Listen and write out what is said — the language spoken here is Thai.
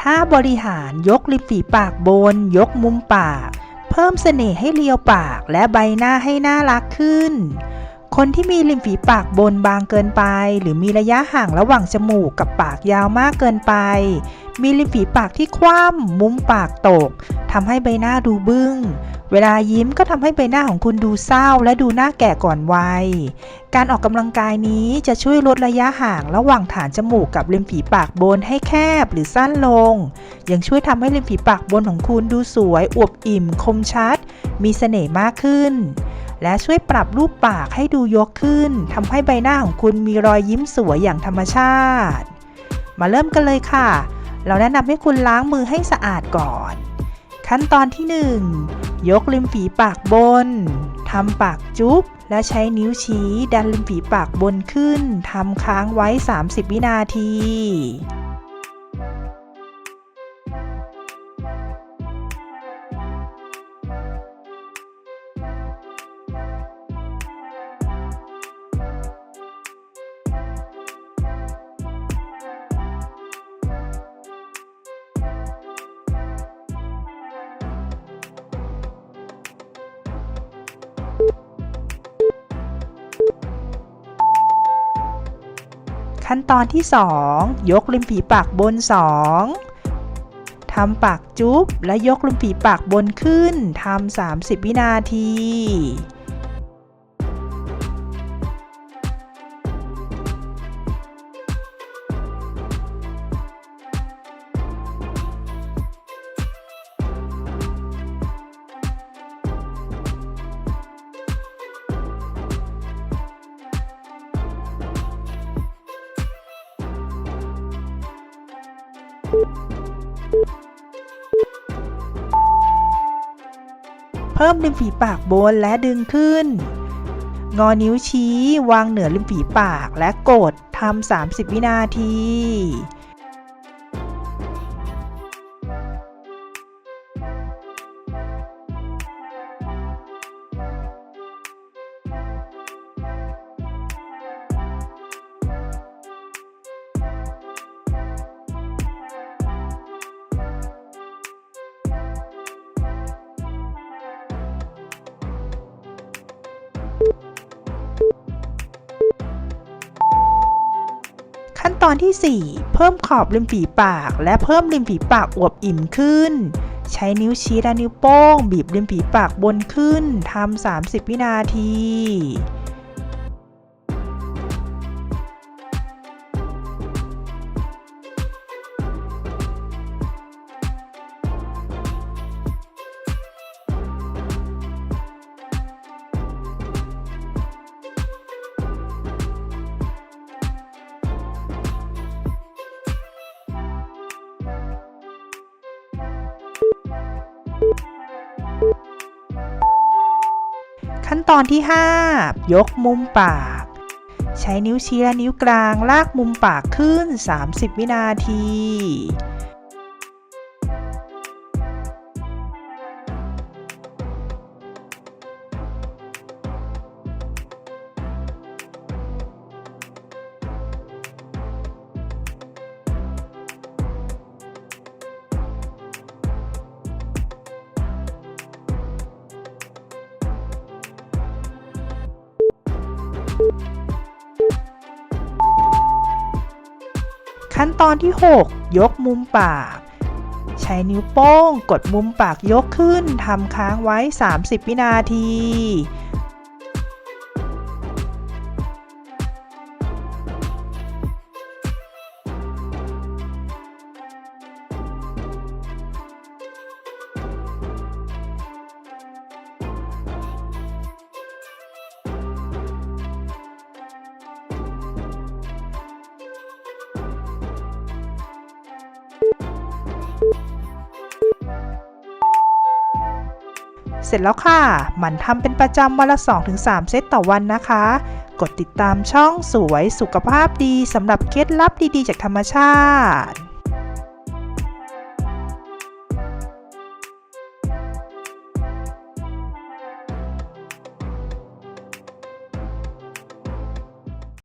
ท่าบริหารยกริมฝีปากบน ยกมุมปาก เพิ่มเสน่ห์ให้เลียวปากและใบหน้าให้น่ารักขึ้น คนที่มีริมฝีปากบนบางเกินไป หรือมีระยะห่างระหว่างจมูกกับปากยาวมากเกินไป มีริมฝีปากที่คว่ำมุมปากตกทำให้ใบหน้าดูบึ้ง เวลายิ้มก็ทำให้ใบหน้าของคุณดูเศร้า และดูหน้าแก่ก่อนวัย การออกกำลังกายนี้จะช่วยลดระยะห่างระหว่างฐานจมูกกับริมฝีปากบนให้แคบหรือสั้นลง ยังช่วยทำให้ริมฝีปากบนของคุณดูสวยอวบอิ่ม คมชัด มีเสน่ห์มากขึ้น และช่วยปรับรูปปากให้ดูยกขึ้นทำให้ใบหน้าของคุณมีรอยยิ้มสวยอย่างธรรมชาติ มาเริ่มกันเลยค่ะ เราแนะนำให้คุณล้างมือให้สะอาดก่อน ขั้นตอนที่ 1 ยกริมฝีปากบนทำปากจุ๊บและใช้นิ้วชี้ดันริมฝีปากบนขึ้นทำค้างไว้ 30 วินาที ขั้นตอนที่ 2 ยกริมฝีปากบน 2 ทำปากจุ๊บและยกริมฝีปากบนขึ้นทำ30 วินาที เพิ่มริมฝีปากบนและดึงขึ้น งอนิ้วชี้ วางเหนือริมฝีปากและกดทำ30 วินาที ขั้นตอนที่ 4 เพิ่มขอบริมฝีปาก และเพิ่มริมฝีปากอวบอิ่มขึ้น ใช้นิ้วชี้และนิ้วโป้ง บีบริมฝีปากบนขึ้นทำ30 วินาที ขั้นตอนที่ 5 ยกมุมปาก ใช้นิ้วชี้และนิ้วกลางลากมุมปากขึ้น 30 วินาที ขั้นตอนที่ 6 ยกมุมปาก ใช้นิ้วโป้งกดมุมปากยกขึ้นทำค้างไว้ 30 วินาที เสร็จแล้วค่ะหมันทำเป็นประจำวันละ 2-3 เซตต่อวันนะคะ กดติดตามช่องสวยสุขภาพดีสำหรับเคล็ดลับดีๆ จากธรรมชาติ